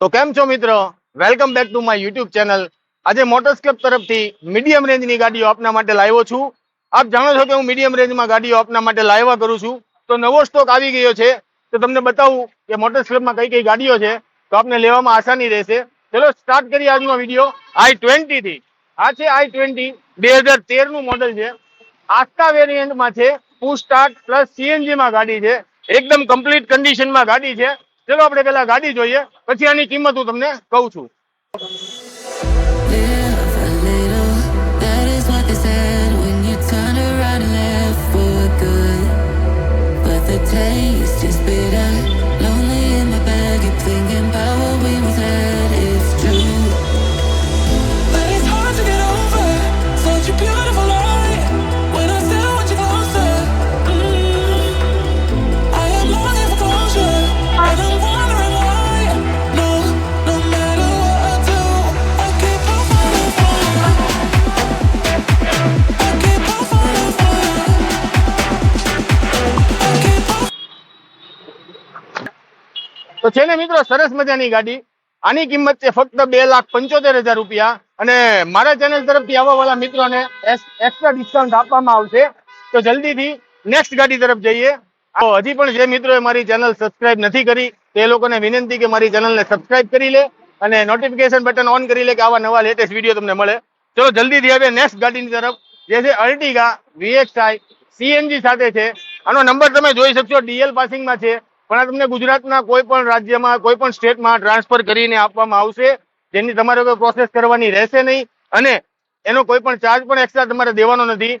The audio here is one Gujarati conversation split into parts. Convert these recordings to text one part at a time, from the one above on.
તો કેમ છો મિત્રો? Welcome back to my YouTube channel આજે મોટરસ્કેપ તરફથી મીડિયમ રેન્જની ગાડીઓ આપના માટે લાવ્યો છું. આપ જાણો છો કે હું મીડિયમ રેન્જમાં ગાડીઓ આપના માટે લાવ્યા કરું છું. તો નવો સ્ટોક આવી ગયો છે. તો તમને બતાવું કે મોટરસ્કેપમાં કઈ કઈ ગાડીઓ છે. તો આપને લેવામાં આસાની રહેશે. ચલો સ્ટાર્ટ કરીએ આજનો વીડિયો આઈ ટ્વેન્ટી થી. આ છે આઈ ટ્વેન્ટી બે હજાર તેરનું મોડેલ છે. આસ્કા વેરિયન્ટમાં છે. ટુ સ્ટાર્ટ પ્લસ સીએનજીમાં ગાડી છે. એકદમ કમ્પ્લીટ કન્ડિશનમાં ગાડી છે. ચલો આપણે પેલા ગાડી જોઈએ. પછી આની કિંમત હું તમને કહું છું. તો છે ને મિત્રો, સરસ મજાની ગાડી. આની કિંમત છે ફક્ત બે લાખ પંચોતેર હજાર રૂપિયા. અને મારા ચેનલ તરફથી આવવા વાળા મિત્રોને એક્સ્ટ્રા ડિસ્કાઉન્ટ આપવામાં આવશે. તો જલ્દીથી નેક્સ્ટ ગાડી તરફ જઈએ. હજી પણ જે મિત્રોએ મારી ચેનલ સબસ્ક્રાઇબ નથી કરી, તે લોકોને વિનંતી કે મારી ચેનલને સબસ્ક્રાઇબ કરી લે અને નોટિફિકેશન બટન ઓન કરી લે કે આવા નવા લેટેસ્ટ વીડિયો તમને મળે. ચલો, જલ્દીથી હવે નેક્સ્ટ ગાડીની તરફ. જે છે અર્ટિગા વીએક્સઆઈ સીએનજી સાથે છે. આનો નંબર તમે જોઈ શકશો ડીએલ પાસિંગમાં છે. પણ આ તમને ગુજરાતના કોઈ પણ રાજ્યમાં, કોઈ પણ સ્ટેટમાં ટ્રાન્સફર કરીને આપવામાં આવશે. જેની તમારે કોઈ પ્રોસેસ કરવાની રહેશે નહીં. અને એનો કોઈ પણ ચાર્જ પણ એક્સ્ટ્રા તમારે દેવાનો નથી.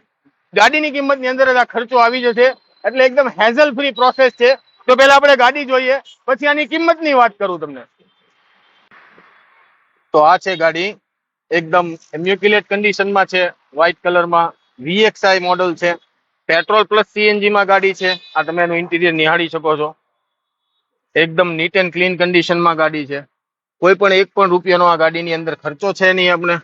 ગાડીની કિંમતની અંદર જ આ ખર્ચો આવી જશે. એટલે એકદમ હેઝલ ફ્રી પ્રોસેસ છે. તો પહેલા આપણે ગાડી જોઈએ. પછી આની કિંમતની વાત કરું તમને. તો આ છે ગાડી. એકદમ ઇમ્યુક્યુલેટ કન્ડિશનમાં છે. વ્હાઇટ કલરમાં વીએક્સઆઈ મોડલ છે. પેટ્રોલ પ્લસ સીએનજીમાં ગાડી છે. આ તમે એનું ઇન્ટિરિયર નિહાળી શકો છો. એકદમ નીટ એન્ડ ક્લીન કન્ડિશનમાં ગાડી છે. કોઈ પણ એક પણ રૂપિયાનો આ ગાડીની અંદર ખર્ચો છે નહીં આપણે.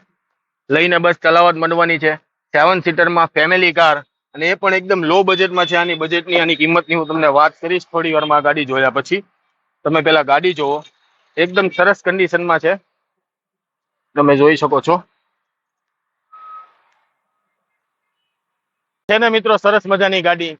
લઈને બસ ચલાવવા જ માંડવાની છે. સેવન સીટરમાં ફેમિલી કાર અને એ પણ એકદમ લો બજેટમાં છે. આની બજેટની આની કિંમતની હું તમને વાત કરીશ થોડી વારમાં ગાડી જોયા પછી. તમે પેલા ગાડી જોવો એકદમ સરસ કન્ડિશનમાં છે. તમે જોઈ શકો છો. છે ને મિત્રો, સરસ મજાની ગાડી.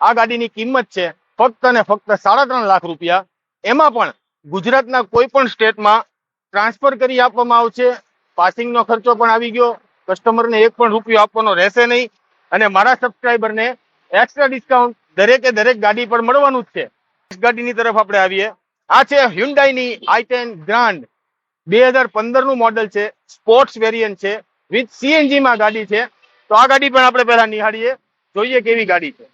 આ ગાડીની કિંમત છે ફક્ત ને ફક્ત સાડા ત્રણ લાખ રૂપિયા. એમાં પણ ગુજરાતના કોઈ પણ સ્ટેટમાં ટ્રાન્સફર કરી આપવામાં આવશે. પાસિંગનો ખર્ચો પણ આવી ગયો. કસ્ટમરને એક પણ રૂપિયો આપવાનો રહેશે નહીં. અને મારા સબસ્ક્રાઈબરને એક્સ્ટ્રા ડિસ્કાઉન્ટ દરેકે દરેક ગાડી પર મળવાનું જ છે. ગાડીની તરફ આપણે આવીએ. આ છે હ્યુન્ડાઈની આઈ ટેન ગ્રાન્ડ બે હજાર પંદરનું મોડલ છે. સ્પોર્ટ્સ વેરિયન્ટ છે. વિથ સીએનજીમાં ગાડી છે. તો આ ગાડી પણ આપણે પહેલા નિહાળીએ. જોઈએ કેવી ગાડી છે.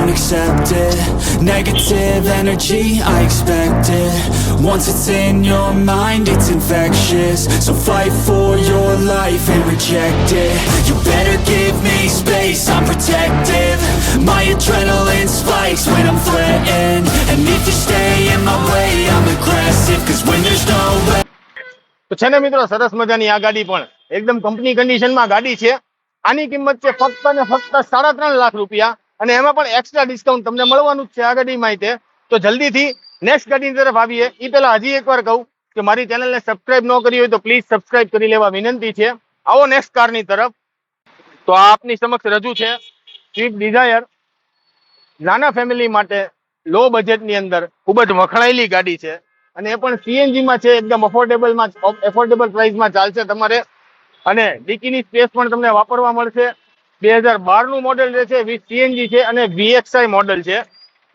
accept it Negative energy, I expect it Once it's in your mind, it's infectious So fight for your life and reject it You better give me space, I'm protective My adrenaline spikes when I'm threatened And if you stay in my way, I'm aggressive Cause when there's no way તો છે ને મિત્રો સરસ મજાની આ ગાડી પણ એકદમ કંપની કન્ડિશનમાં ગાડી છે આની કિંમત છે ફક્ત ને ફક્ત સાડા ત્રણ લાખ રૂપિયા અને એમાં પણ એક્સ્ટ્રા ડિસ્કાઉન્ટ તમને મળવાનું છે આ ગાડી તે. તો જલ્દીથી નેક્સ્ટ ગાડીની તરફ આવીએ. એ પહેલા હજી એકવાર કહું કે મારી ચેનલને સબસ્ક્રાઇબ ન કરી હોય તો પ્લીઝ સબસ્ક્રાઇબ કરી લેવા વિનંતી છે. આવો નેક્સ્ટ કારની તરફ. તો આપની સમક્ષ રજૂ છે સ્વિફ્ટ ડિઝાયર નાના ફેમિલી માટે લો બજેટની અંદર ખૂબ જ વખણાયેલી ગાડી છે. અને એ પણ સીએનજીમાં છે, એકદમ અફોર્ડેબલમાં એફોર્ડેબલ પ્રાઇસમાં ચાલશે તમારે. અને ડીકીની સ્પેસ પણ તમને વાપરવા મળશે. બે હજાર બારનું મોડેલ જે છે વીસ સીએનજી છે અને વીએક્સઆઈ મોડેલ છે.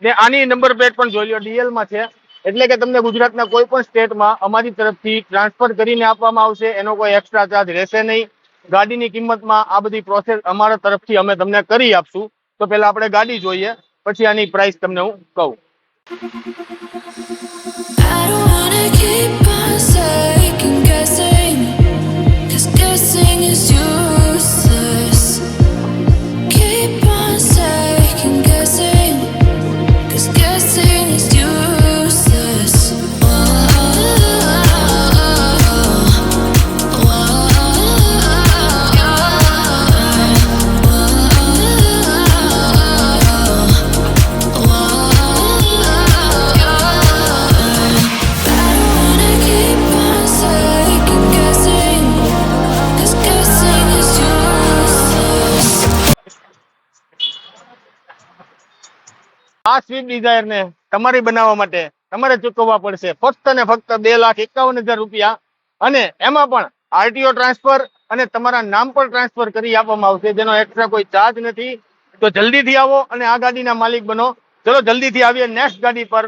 ને આની નંબર પ્લેટ પણ જોઈ લો DL માં છે. એટલે કે તમને ગુજરાતના કોઈ પણ સ્ટેટમાં અમારી તરફથી ટ્રાન્સફર કરીને આપવામાં આવશે. એનો કોઈ એક્સ્ટ્રા ચાર્જ રહેશે નહીં. ગાડીની કિંમતમાં આ બધી પ્રોસેસ અમારા તરફથી અમે તમને કરી આપશું. તો પહેલાં આપણે ગાડી જોઈએ પછી આની પ્રાઇસ તમને હું કહું. I don't wanna keep on second guessing, આ સ્વિફ્ટ ડિઝાયર ને તમારી બનાવવા માટે તમારે ચૂકવવા પડશે. ફક્ત ને ફક્ત બે લાખ એકાવન હજાર રૂપિયા. અને એમાં પણ આરટીઓ ટ્રાન્સફર અને તમારા નામ પર ટ્રાન્સફર કરી આપવામાં આવશે. જેનો એક્સ્ટ્રા કોઈ ચાર્જ નથી. તો જલ્દીથી આવો અને આ ગાડીના માલિક બનો. ચલો જલ્દીથી આવીએ નેક્સ્ટ ગાડી પર.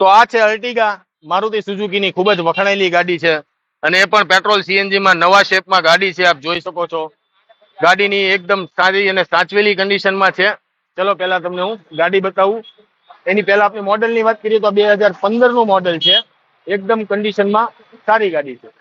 તો આ છે અર્ટિગા મારુતિ સુઝુકીની ખૂબ જ વખણાયેલી ગાડી છે. અને એ પણ પેટ્રોલ સીએનજી માં નવા શેપમાં ગાડી છે. આપ જોઈ શકો છો. ગાડીની એકદમ સારી અને સાચવેલી કન્ડિશનમાં છે. ચલો, પહેલા તમને હું ગાડી બતાવું. એની પહેલા આપણે મોડલની વાત કરીએ તો બે હજાર પંદરનું મોડેલ છે. એકદમ કન્ડિશનમાં સારી ગાડી છે.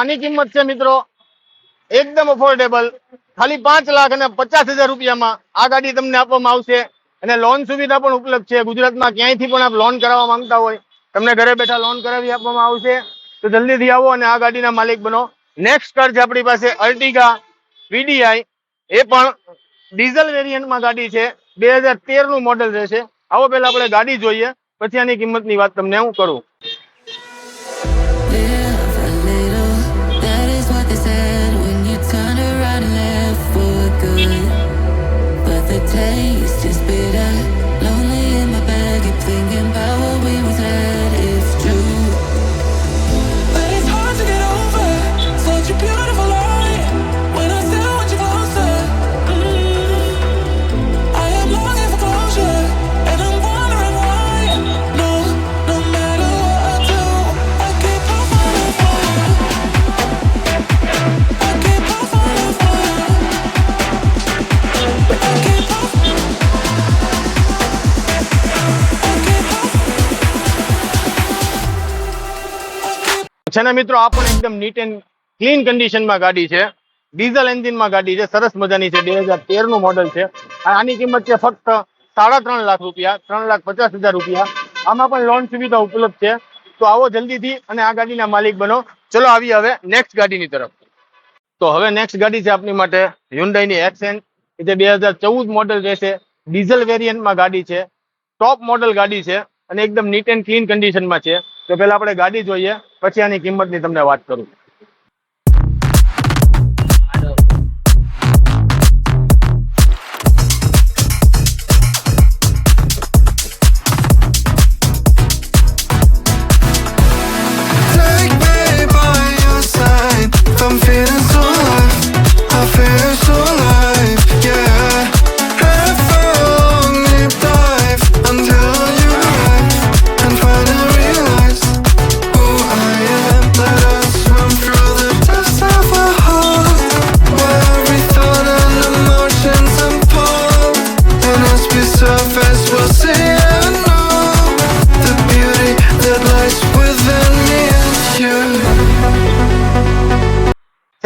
આની કિંમત છે મિત્રો એકદમ અફોર્ડેબલ ખાલી પાંચ લાખ અને પચાસ હજાર રૂપિયામાં આ ગાડી તમને આપવામાં આવશે. અને લોન સુવિધા પણ ઉપલબ્ધ છે. ગુજરાતમાં ક્યાંયથી પણ આપ લોન કરાવવા માંગતા હોય, તમને ઘરે બેઠા લોન કરાવી આપવામાં આવશે. તો જલ્દીથી આવો અને આ ગાડીના માલિક બનો. નેક્સ્ટ કાર છે આપણી પાસે અર્ટિગા વીડીઆઈ. એ પણ ડીઝલ વેરિયન્ટમાં ગાડી છે. બે હજાર તેરનું મોડલ રહેશે. આવો પહેલાં આપણે ગાડી જોઈએ. પછી આની કિંમતની વાત તમને હું કરું. છે ને મિત્રો આ પણ એકદમ નીટ એન્ડ ક્લીન કન્ડિશનમાં ગાડી છે. ડીઝલ એન્જિનમાં ગાડી છે. સરસ મજાની છે. બે હજાર તેરનું મોડેલ છે. આની કિંમત છે ફક્ત સાડા ત્રણ લાખ રૂપિયા, ત્રણ લાખ પચાસ હજાર રૂપિયા. આમાં પણ લોન સુવિધા ઉપલબ્ધ છે. તો આવો જલ્દીથી અને આ ગાડીના માલિક બનો. ચલો આવી હવે નેક્સ્ટ ગાડીની તરફ. તો હવે નેક્સ્ટ ગાડી છે આપની માટે હ્યુન્ડાઈની એક્સેન્ટ જે બે હજાર ચૌદ મોડેલ રહેશે. ડીઝલ વેરિયન્ટમાં ગાડી છે. ટોપ મોડલ ગાડી છે અને એકદમ નીટ એન્ડ ક્લીન કન્ડિશનમાં છે. તો પહેલા આપણે ગાડી જોઈએ પછી આની કિંમતની તમને વાત કરું.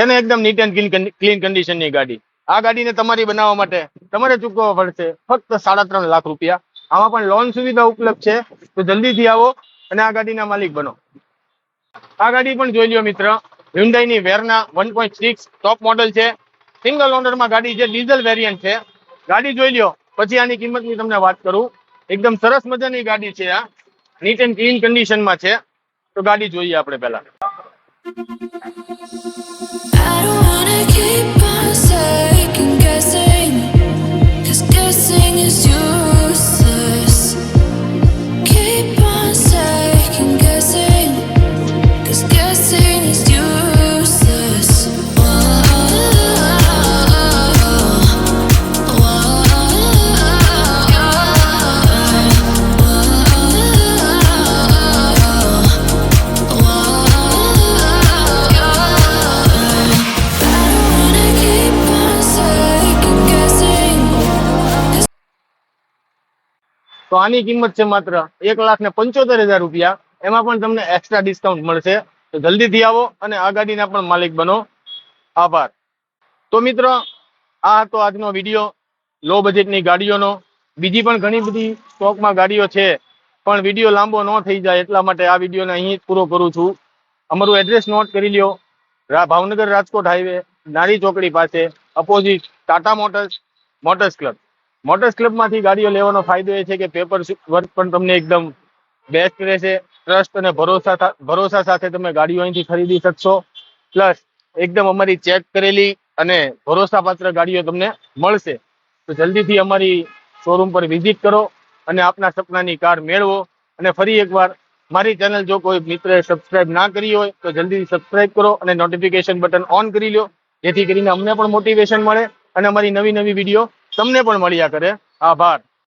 છે ને એકદમ નીટ એન્ડ ક્લીન કન્ડિશનની ગાડી. આ ગાડીને તમારી બનાવવા માટે તમારે ચૂકવવા પડશે ફક્ત સાડા ત્રણ લાખ રૂપિયા. આમાં પણ લોન સુવિધા ઉપલબ્ધ છે. તો જલ્દીથી આવો અને આ ગાડીના માલિક બનો. આ ગાડી પણ જોઈ લ્યો મિત્ર હ્યુન્ડાઈ ની Verna one point six top model છે. સિંગલ ઓનરમાં ગાડી છે ડીઝલ વેરિયન્ટ છે. ગાડી જોઈ લ્યો. પછી આની કિંમતની તમને વાત કરું. એકદમ સરસ મજાની ગાડી છે આ. નીટ એન્ડ ક્લીન કન્ડિશનમાં છે. તો ગાડી જોઈએ આપણે પહેલા. is you તો આની કિંમત છે માત્ર એક લાખ ને પંચોતેર હજાર રૂપિયા. એમાં પણ તમને એક્સ્ટ્રા ડિસ્કાઉન્ટ મળશે. તો જલ્દીથી આવો અને આ ગાડીના પણ માલિક બનો. આભાર. તો મિત્ર, આ હતો આજનો વીડિયો. લો બજેટની ગાડીઓનો. બીજી પણ ઘણી બધી સ્ટોકમાં ગાડીઓ છે. પણ વીડિયો લાંબો ન થઈ જાય એટલા માટે આ વિડીયોને અહીં પૂરો કરું છું. અમારું એડ્રેસ નોટ કરી લ્યો. ભાવનગર રાજકોટ હાઈવે નારી ચોકડી પાસે opposite Tata Motors Motors Club. Motors ક્લબમાંથી ગાડીઓ લેવાનો ફાયદો એ છે કે પેપર વર્ક પણ તમને એકદમ બેસ્ટ રહેશે. ટ્રસ્ટ અને ભરોસા ભરોસા સાથે તમે ગાડીઓ અહીંથી ખરીદી શકશો. પ્લસ એકદમ અમારી ચેક કરેલી અને ભરોસાપાત્ર ગાડીઓ તમને મળશે. તો જલ્દીથી અમારી શોરૂમ પર વિઝિટ કરો અને આપના સપનાની કાર મેળવો. અને ફરી એકવાર, મારી ચેનલ જો કોઈ મિત્રએ સબસ્ક્રાઇબ ના કરી હોય, તો જલ્દી સબસ્ક્રાઇબ કરો અને નોટિફિકેશન બટન ઓન કરી લો. જેથી કરીને અમને પણ મોટિવેશન મળે અને અમારી નવી નવી વીડિયો તમને પણ મળ્યા કરે. આભાર.